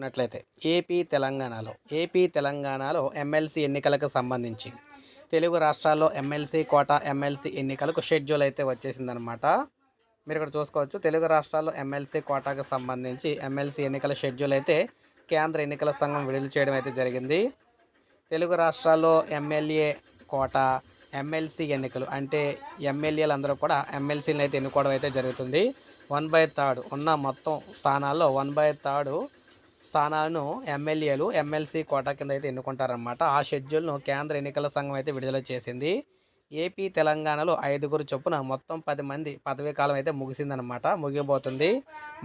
చూసుకున్నట్లయితే ఏపీ తెలంగాణలో ఏపీ తెలంగాణలో ఎమ్మెల్సీ ఎన్నికలకు సంబంధించి తెలుగు రాష్ట్రాల్లో ఎమ్మెల్సీ కోట ఎమ్మెల్సీ ఎన్నికలకు షెడ్యూల్ అయితే వచ్చేసిందనమాట మీరు ఇక్కడ చూసుకోవచ్చు తెలుగు రాష్ట్రాల్లో ఎమ్మెల్సీ కోటాకు సంబంధించి ఎమ్మెల్సీ ఎన్నికల షెడ్యూల్ అయితే కేంద్ర ఎన్నికల సంఘం విడుదల చేయడం అయితే జరిగింది. తెలుగు రాష్ట్రాల్లో ఎమ్మెల్యే కోట ఎమ్మెల్సీ ఎన్నికలు అంటే ఎమ్మెల్యేలు అందరూ కూడా ఎమ్మెల్సీలను అయితే ఎన్నుకోవడం అయితే జరుగుతుంది. వన్ బై థర్డ్ ఉన్న మొత్తం స్థానాల్లో వన్ బై థర్డ్ స్థానాలను ఎమ్మెల్యేలు ఎమ్మెల్సీ కోటా కింద అయితే ఎన్నుకుంటారన్నమాట. ఆ షెడ్యూల్ను కేంద్ర ఎన్నికల సంఘం అయితే విడుదల చేసింది. ఏపీ తెలంగాణలో ఐదుగురు చొప్పున మొత్తం పది మంది పదవీ కాలం అయితే ముగిసిందనమాట ముగిపోతుంది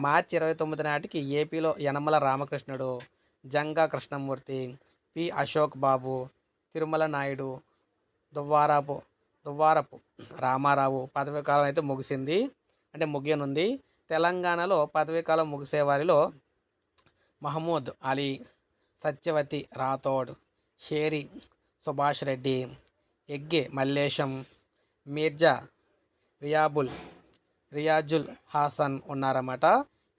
మార్చి ఇరవై తొమ్మిది నాటికి ఏపీలో యనమల రామకృష్ణుడు జంగా కృష్ణమూర్తి పి అశోక్ బాబు తిరుమల నాయుడు దువ్వారపు దువ్వారపు రామారావు పదవీ కాలం అయితే ముగిసింది. అంటే ముగియనుంది. తెలంగాణలో పదవీ కాలం ముగిసే వారిలో మహమూద్ అలీ సత్యవతి రాథోడ్ షేరి సుభాష్ రెడ్డి ఎగ్గే మల్లేశం మీర్జా రియాబుల్ రియాజుల్ హాసన్ ఉన్నారన్నమాట.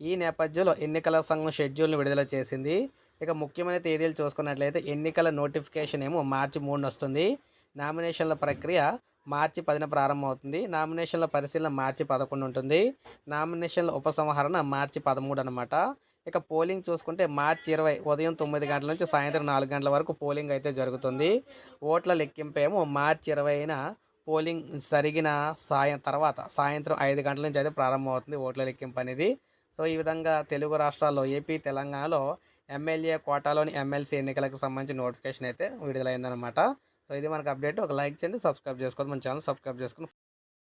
ఈ నేపథ్యంలో ఎన్నికల సంఘం షెడ్యూల్ను విడుదల చేసింది. ఇక ముఖ్యమైన తేదీలు చూసుకున్నట్లయితే ఎన్నికల నోటిఫికేషన్ ఏమో మార్చి మూడున వస్తుంది. నామినేషన్ల ప్రక్రియ మార్చి పదిన ప్రారంభమవుతుంది. నామినేషన్ల పరిశీలన మార్చి పదకొండు ఉంటుంది. నామినేషన్ల ఉపసంహరణ మార్చి పదమూడు అనమాట ఇక పోలింగ్ చూసుకుంటే మార్చి ఇరవై ఉదయం తొమ్మిది గంటల నుంచి సాయంత్రం నాలుగు గంటల వరకు పోలింగ్ అయితే జరుగుతుంది. ఓట్ల లెక్కింపు ఏమో మార్చి ఇరవైన పోలింగ్ జరిగిన సాయం తర్వాత సాయంత్రం ఐదు గంటల నుంచి అయితే ప్రారంభమవుతుంది ఓట్ల లెక్కింపు అనేది. సో ఈ విధంగా తెలుగు రాష్ట్రాల్లో ఏపీ తెలంగాణలో ఎమ్మెల్యే కోటాలోని ఎమ్మెల్సీ ఎన్నికలకు సంబంధించి నోటిఫికేషన్ అయితే విడుదలైందనమాట సో ఇది మనకు అప్డేట్. ఒక లైక్ చేయండి సబ్స్క్రైబ్ చేసుకోండి మన ఛానల్ సబ్స్క్రైబ్ చేసుకుని